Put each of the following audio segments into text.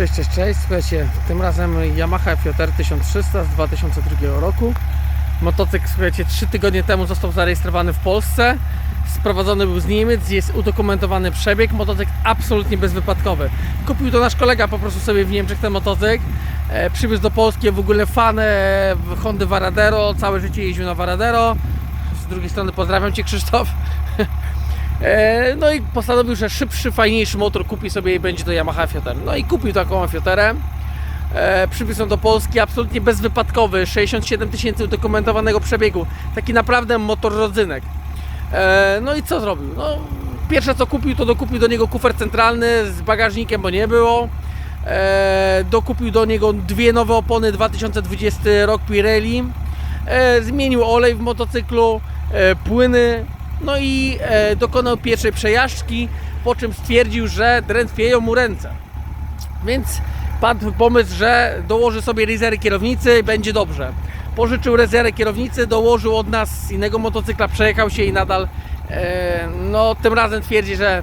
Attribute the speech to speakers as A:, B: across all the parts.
A: Cześć, cześć, cześć. Słuchajcie, tym razem Yamaha FJR 1300 z 2002 roku. Motocykl, słuchajcie, 3 tygodnie temu został zarejestrowany w Polsce. Sprowadzony był z Niemiec, jest udokumentowany przebieg. Motocykl absolutnie bezwypadkowy. Kupił to nasz kolega po prostu sobie w Niemczech ten motocykl. E, do Polski, w ogóle fan Hondy Varadero, całe życie jeździł na Varadero. Z drugiej strony pozdrawiam Cię Krzysztof. E, No i postanowił, że szybszy, fajniejszy motor kupi sobie i będzie to Yamaha FJR. No i kupił taką FJR. E, przywiózł do Polski, absolutnie bezwypadkowy, 67 tysięcy udokumentowanego przebiegu. Taki naprawdę motor rodzynek. E, no i co zrobił? No, pierwsze co kupił, to dokupił do niego kufer centralny z bagażnikiem, bo nie było. E, dokupił do niego dwie nowe opony 2020 rok Pirelli. Zmienił olej w motocyklu, płyny, no i e, dokonał pierwszej przejażdżki, po czym stwierdził, że drętwieją mu ręce. Więc padł pomysł, że dołoży sobie rezery kierownicy będzie dobrze. Pożyczył rezerę kierownicy, dołożył od nas z innego motocykla, przejechał się i nadal, e, no tym razem twierdzi, że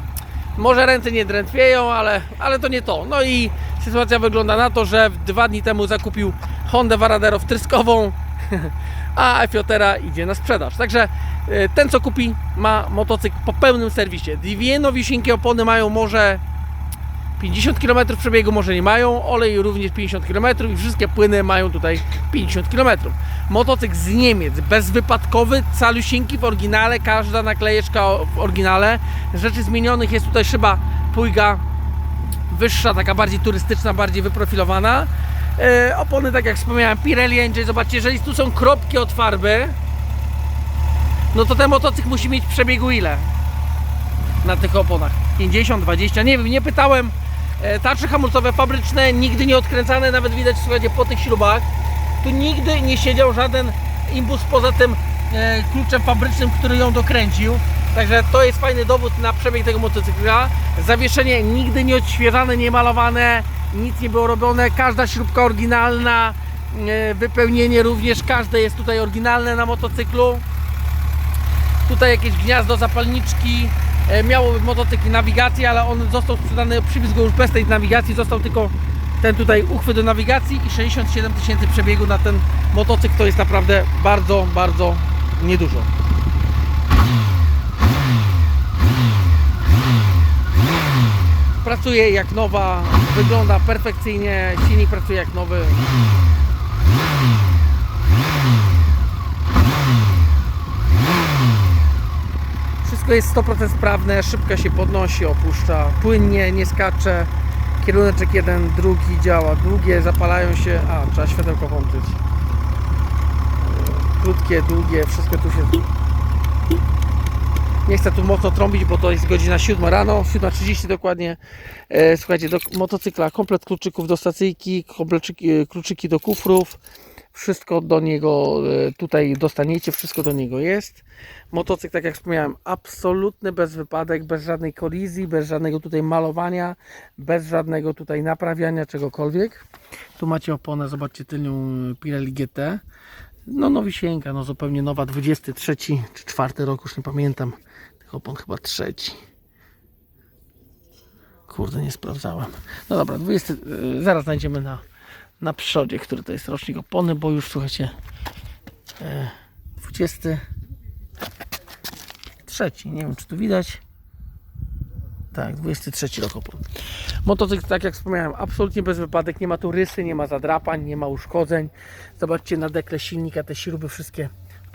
A: może ręce nie drętwieją, ale, ale to nie to. No i sytuacja wygląda na to, że dwa dni temu zakupił Hondę Varadero wtryskową, a FJR idzie na sprzedaż. Także e, ten co kupi ma motocykl po pełnym serwisie. Dwie nowisieńkie opony mają może 50 km przebiegu może nie mają, olej również 50 km i wszystkie płyny mają tutaj 50 km. Motocykl z Niemiec, bezwypadkowy, calusieńki w oryginale, każda naklejeczka w oryginale. Rzeczy zmienionych jest tutaj szyba Puiga wyższa, taka bardziej turystyczna, bardziej wyprofilowana. E, opony, tak jak wspomniałem, Pirelli Engine, zobaczcie, jeżeli tu są kropki od farby, no to ten motocykl musi mieć przebiegu ile? na tych oponach. 50, 20, nie wiem, nie pytałem. E, tarcze hamulcowe fabryczne, nigdy nie odkręcane, nawet widać słuchajcie po tych śrubach tu nigdy nie siedział żaden imbus poza tym e, kluczem fabrycznym, który ją dokręcił. Także to jest fajny dowód na przebieg tego motocykla. Zawieszenie nigdy nie odświeżane, nie malowane nic nie było robione, każda śrubka oryginalna e, wypełnienie również, każde jest tutaj oryginalne na motocyklu tutaj jakieś gniazdo zapalniczki e, miało motocykl nawigację, ale on został sprzedany, przywiózł go już bez tej nawigacji, został tylko ten tutaj uchwyt do nawigacji i 67 tysięcy przebiegu na ten motocykl to jest naprawdę bardzo, bardzo niedużo. Pracuje jak nowa, wygląda perfekcyjnie, silnik pracuje jak nowy. Wszystko jest 100% sprawne, szybko się podnosi, opuszcza, płynnie, nie skacze. Kieruneczek jeden, drugi działa, długie zapalają się, a trzeba światełko włączyć. Krótkie, długie, wszystko tu się... Nie chcę tu mocno trąbić, bo to jest godzina 7 rano, 7.30 dokładnie. E, Słuchajcie, do motocykla komplet kluczyków do stacyjki, e, kluczyki do kufrów. Wszystko do niego e, tutaj dostaniecie, wszystko do niego jest. Motocykl, tak jak wspomniałem, absolutny bez wypadek, bez żadnej kolizji, bez żadnego tutaj malowania, bez żadnego tutaj naprawiania czegokolwiek. Tu macie oponę, zobaczcie tylnią Pirelli GT. No nowisieńka, no zupełnie nowa, 23 czy 4 rok, już nie pamiętam. Opon chyba trzeci. Kurde, nie sprawdzałem. No dobra, 20, y, zaraz znajdziemy na, na przodzie, który to jest rocznik opony, bo już słuchajcie, e, 23, nie wiem czy tu widać. Tak, 23 rok opon. Motocykl, tak jak wspomniałem, absolutnie bez wypadek, nie ma tu rysy, nie ma zadrapań, nie ma uszkodzeń. Zobaczcie na dekle silnika, te śruby wszystkie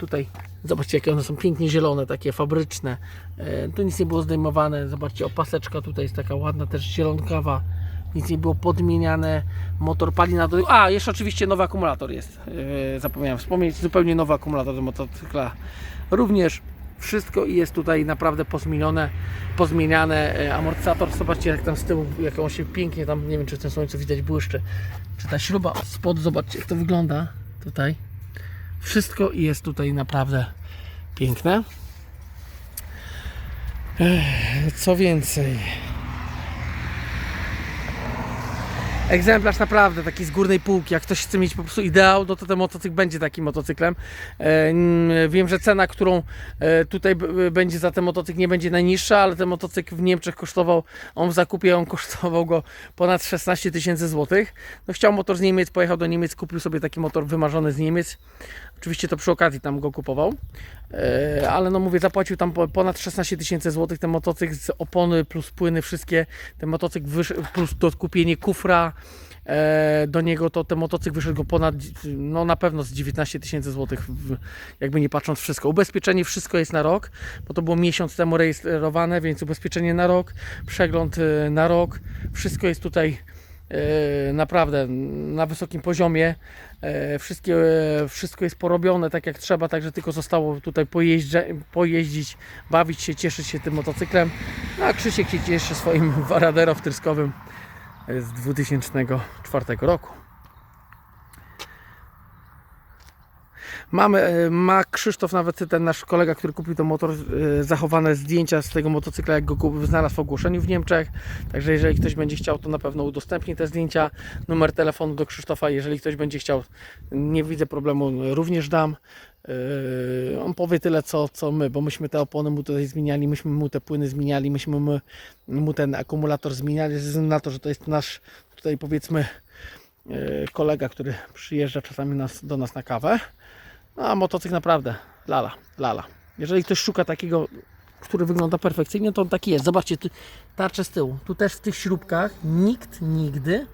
A: tutaj, zobaczcie jakie one są pięknie zielone, takie fabryczne. E, tu nic nie było zdejmowane, zobaczcie opaseczka tutaj jest taka ładna, też zielonkawa. Nic nie było podmieniane, motor pali na do... A, jeszcze oczywiście nowy akumulator jest, e, zapomniałem wspomnieć, zupełnie nowy akumulator do motocykla również wszystko jest tutaj naprawdę pozmienione, pozmieniane. E, Amortyzator, zobaczcie jak tam z tyłu, jak on się pięknie tam, nie wiem czy w tym słońcu widać błyszczy. Czy ta śruba od spodu, zobaczcie jak to wygląda tutaj. Wszystko jest tutaj naprawdę piękne. Co więcej? egzemplarz naprawdę taki z górnej półki. Jak ktoś chce mieć po prostu ideał, no to ten motocykl będzie takim motocyklem. E, wiem, że cena, którą e, tutaj będzie za ten motocykl nie będzie najniższa, ale ten motocykl w Niemczech kosztował, on w zakupie on kosztował go ponad 16 tysięcy złotych. No chciał motor z Niemiec, pojechał do Niemiec, kupił sobie taki motor wymarzony z Niemiec. Oczywiście to przy okazji tam go kupował, E, ale no mówię, zapłacił tam po- ponad 16 tysięcy złotych ten motocykl z opony plus płyny, wszystkie. Ten motocykl plus dokupienie kufra e, do niego, to ten motocykl wyszedł go ponad, no na pewno z 19 tysięcy złotych, jakby nie patrząc wszystko. Ubezpieczenie wszystko jest na rok, bo to było miesiąc temu rejestrowane, więc ubezpieczenie na rok, przegląd e, na rok, wszystko jest tutaj naprawdę na wysokim poziomie. E, Wszystkie, e, wszystko jest porobione tak jak trzeba, także tylko zostało tutaj pojeździć, bawić się, cieszyć się tym motocyklem. No, a Krzysiek się cieszy swoim Varadero wtryskowym e, z 2004 roku. Mamy, e, ma Krzysztof nawet ten nasz kolega, który kupił ten motor, e, zachowane zdjęcia z tego motocykla, jak go znalazł w ogłoszeniu w Niemczech. Także jeżeli ktoś będzie chciał, to na pewno udostępni te zdjęcia. Numer telefonu do Krzysztofa, jeżeli ktoś będzie chciał, nie widzę problemu, również dam. Yy, on powie tyle co, co my, bo myśmy te opony mu tutaj zmieniali, myśmy mu te płyny zmieniali, myśmy mu, mu ten akumulator zmieniali, ze względu na to, że to jest nasz tutaj powiedzmy kolega, który przyjeżdża czasami nas, do nas na kawę. No, a motocykl naprawdę lala, lala. Jeżeli ktoś szuka takiego, który wygląda perfekcyjnie, to on taki jest. Zobaczcie, tu, tarczę z tyłu. Tu też w tych śrubkach nikt nigdy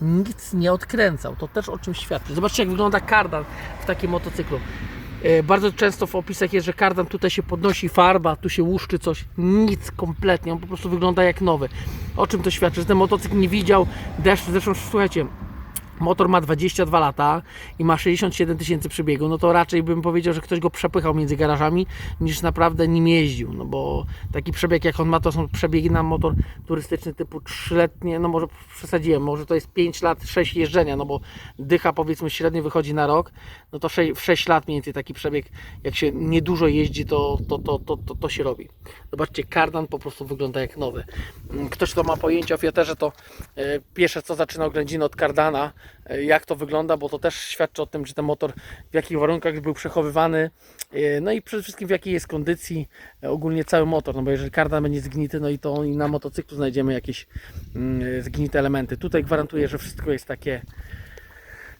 A: nic nie odkręcał. To też o czym świadczy. Zobaczcie, jak wygląda kardan w takim motocyklu. E, Bardzo często w opisach jest, że kardan tutaj się podnosi farba, tu się łuszczy coś. Nic kompletnie, on po prostu wygląda jak nowy. O czym to świadczy? Że ten motocykl nie widział deszczu. Zresztą słuchajcie, motor ma 22 lata i ma 67 tysięcy przebiegu, no to raczej bym powiedział, że ktoś go przepychał między garażami niż naprawdę nim jeździł, no bo taki przebieg jak on ma to są przebiegi na motor turystyczny typu 3-letnie, no może przesadziłem, może to jest 5 lat, 6 jeżdżenia, no bo dycha powiedzmy średnio wychodzi na rok, no to 6, w 6 lat mniej więcej taki przebieg, jak się niedużo jeździ, to, to, to, to, to, to się robi. Zobaczcie, kardan po prostu wygląda jak nowy. Ktoś, kto ma pojęcie o Fioterze, to e, pierwsze co zaczyna oględziny od kardana, jak to wygląda, bo to też świadczy o tym, że ten motor w jakich warunkach był przechowywany, e, no i przede wszystkim w jakiej jest kondycji e, ogólnie cały motor, no bo jeżeli kardan będzie zgnity, no i to i na motocyklu znajdziemy jakieś mm, zgnite elementy. Tutaj gwarantuję, że wszystko jest takie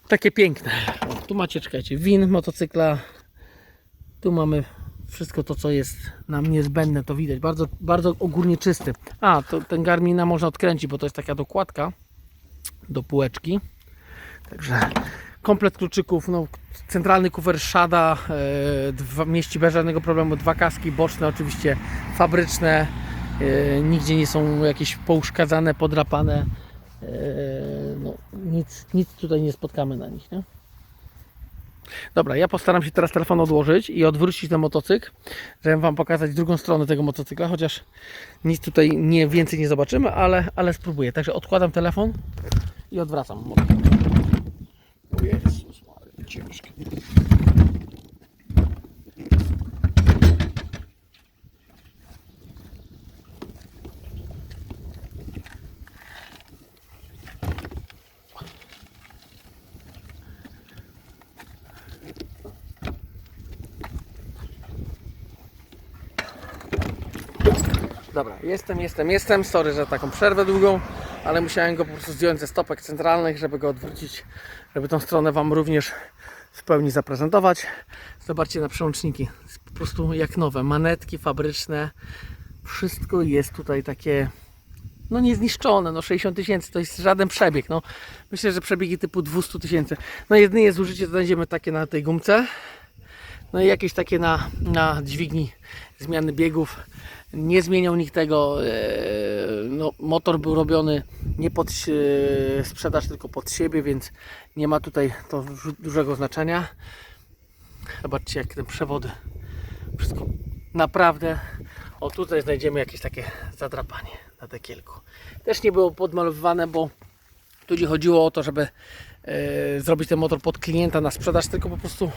A: takie piękne. O, tu macie, czekajcie, win motocykla, tu mamy wszystko to, co jest nam niezbędne, to widać. Bardzo, bardzo ogólnie czysty. A, to ten Garmina można odkręcić, bo to jest taka dokładka do półeczki. Także komplet kluczyków, no, centralny kufer Shada, e, dwa, mieści bez żadnego problemu, dwa kaski boczne, oczywiście fabryczne, e, nigdzie nie są jakieś pouszkadzane, podrapane. E, no, nic, nic tutaj nie spotkamy na nich, nie? Dobra, ja postaram się teraz telefon odłożyć i odwrócić ten motocykl, żeby Wam pokazać drugą stronę tego motocykla, chociaż nic tutaj nie, więcej nie zobaczymy, ale, ale spróbuję. Także odkładam telefon i odwracam. Jezus, ale ciężkie. Dobra, jestem, jestem, jestem. Sorry, że taką przerwę długą, ale musiałem go po prostu zdjąć ze stopek centralnych, żeby go odwrócić, żeby tą stronę Wam również w pełni zaprezentować. Zobaczcie na przełączniki. Jest po prostu jak nowe. Manetki fabryczne. Wszystko jest tutaj takie no niezniszczone, no 60 tysięcy to jest żaden przebieg, no myślę, że przebiegi typu 200 tysięcy, no jedynie zużycie znajdziemy takie na tej gumce, no i jakieś takie na, na dźwigni zmiany biegów. Nie zmieniał nikt tego. e, No, motor był robiony nie pod e, sprzedaż, tylko pod siebie, więc nie ma tutaj to dużego znaczenia. Zobaczcie, jak te przewody. Wszystko naprawdę. O, tutaj znajdziemy jakieś takie zadrapanie na dekielku. Też nie było podmalowywane, bo tu nie chodziło o to, żeby e, zrobić ten motor pod klienta na sprzedaż, tylko po prostu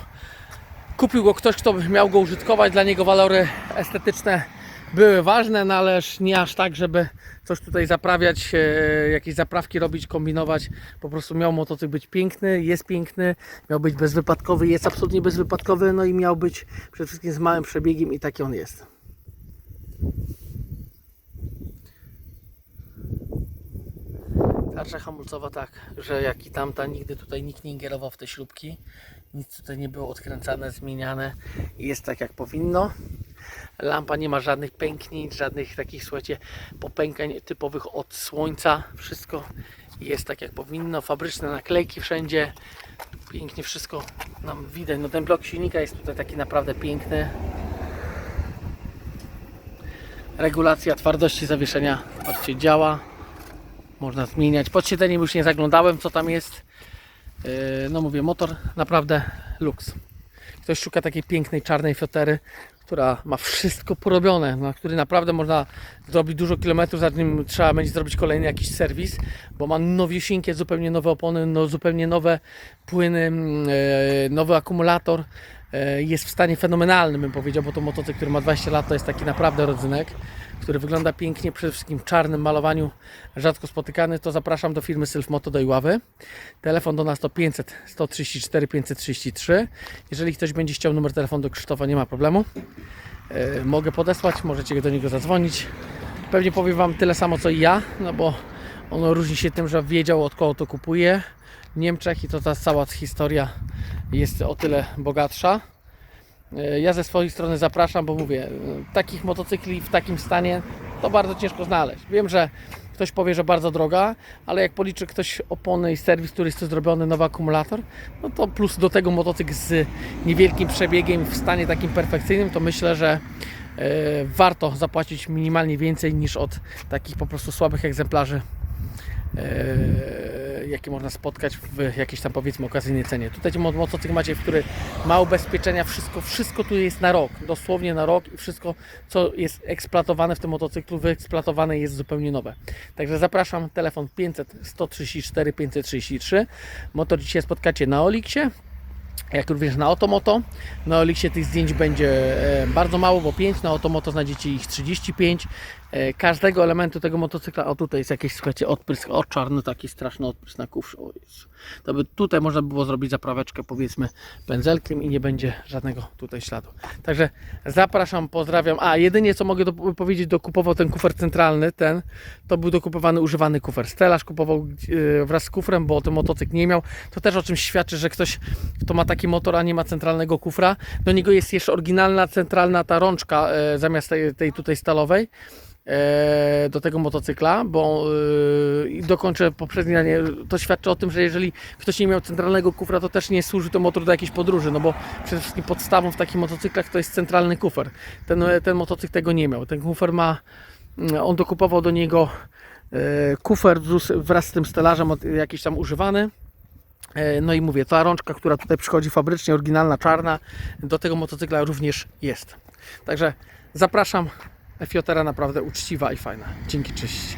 A: kupił go ktoś, kto miał go użytkować, dla niego walory estetyczne były ważne, no ależ nie aż tak, żeby coś tutaj zaprawiać, e, jakieś zaprawki robić, kombinować. Po prostu miał motocykl być piękny, jest piękny, miał być bezwypadkowy, jest absolutnie bezwypadkowy, no i miał być przede wszystkim z małym przebiegiem i taki on jest. Tarcza hamulcowa tak, że jak i tamta, nigdy tutaj nikt nie ingerował w te śrubki. Nic tutaj nie było odkręcane, zmieniane. Jest tak jak powinno. Lampa nie ma żadnych pęknięć, żadnych takich, słuchajcie, popękań typowych od słońca. Wszystko jest tak jak powinno. Fabryczne naklejki wszędzie. Pięknie wszystko nam widać. No ten blok silnika jest tutaj taki naprawdę piękny. Regulacja twardości zawieszenia, patrzcie, działa. Można zmieniać. Pod siedzeniem już nie zaglądałem, co tam jest. Yy, No mówię, motor naprawdę luks. Ktoś szuka takiej pięknej czarnej fiotery, która ma wszystko porobione, na który naprawdę można zrobić dużo kilometrów, zanim trzeba będzie zrobić kolejny jakiś serwis, bo ma nowieśinkie, zupełnie nowe opony, no, zupełnie nowe płyny, mm, e, nowy akumulator. E, Jest w stanie fenomenalnym, bym powiedział, bo to motocykl, który ma 20 lat, to jest taki naprawdę rodzynek, który wygląda pięknie, przede wszystkim w czarnym malowaniu, rzadko spotykany, to zapraszam do firmy Sylf Moto do Iławy. Telefon do nas to 500 134 533. Jeżeli ktoś będzie chciał numer telefonu do Krzysztofa, nie ma problemu. E, mogę podesłać, możecie do niego zadzwonić. Pewnie powiem Wam tyle samo co i ja, no bo ono różni się tym, że wiedział od kogo to kupuje w Niemczech i to ta cała historia jest o tyle bogatsza. E, Ja ze swojej strony zapraszam, bo mówię, e, takich motocykli w takim stanie to bardzo ciężko znaleźć. Wiem, że ktoś powie, że bardzo droga, ale jak policzy ktoś opony i serwis, który jest tu zrobiony, nowy akumulator, no to plus do tego motocykl z niewielkim przebiegiem w stanie takim perfekcyjnym, to myślę, że e, warto zapłacić minimalnie więcej niż od takich po prostu słabych egzemplarzy e, jakie można spotkać w jakiejś tam powiedzmy okazyjnej cenie. Tutaj mo- motocykl macie, który ma ubezpieczenia, wszystko, wszystko tu jest na rok, dosłownie na rok i wszystko co jest eksploatowane w tym motocyklu, wyeksploatowane jest zupełnie nowe. Także zapraszam, telefon 500 134 533. Motor dzisiaj spotkacie na Oliksie, jak również na Otomoto. Na Oliksie tych zdjęć będzie e, bardzo mało, bo 5, na Otomoto znajdziecie ich 35. E, Każdego elementu tego motocykla, o tutaj jest jakiś, słuchajcie, odprysk, o czarny taki straszny odprysk na kufrze, o Jezu. To by tutaj można by było zrobić zapraweczkę powiedzmy pędzelkiem i nie będzie żadnego tutaj śladu. Także zapraszam, pozdrawiam. A, jedynie co mogę do, powiedzieć, dokupował ten kufer centralny, ten, to był dokupowany używany kufer. Stelaż kupował e, wraz z kufrem, bo ten motocykl nie miał. To też o czymś świadczy, że ktoś, kto ma taki motor, a nie ma centralnego kufra. Do niego jest jeszcze oryginalna, centralna ta rączka e, zamiast tej, tej tutaj stalowej do tego motocykla, bo e, dokończę poprzednie zdanie. To świadczy o tym, że jeżeli ktoś nie miał centralnego kufra, to też nie służy to motor do jakiejś podróży, no bo przede wszystkim podstawą w takich motocyklach to jest centralny kufer. Ten, ten motocykl tego nie miał. Ten kufer ma, mm, on dokupował do niego e, kufer wraz z tym stelażem jakiś tam używany. E, No i mówię, ta rączka, która tutaj przychodzi fabrycznie, oryginalna, czarna, do tego motocykla również jest. Także zapraszam. Fiotera naprawdę uczciwa i fajna. Dzięki, cześć.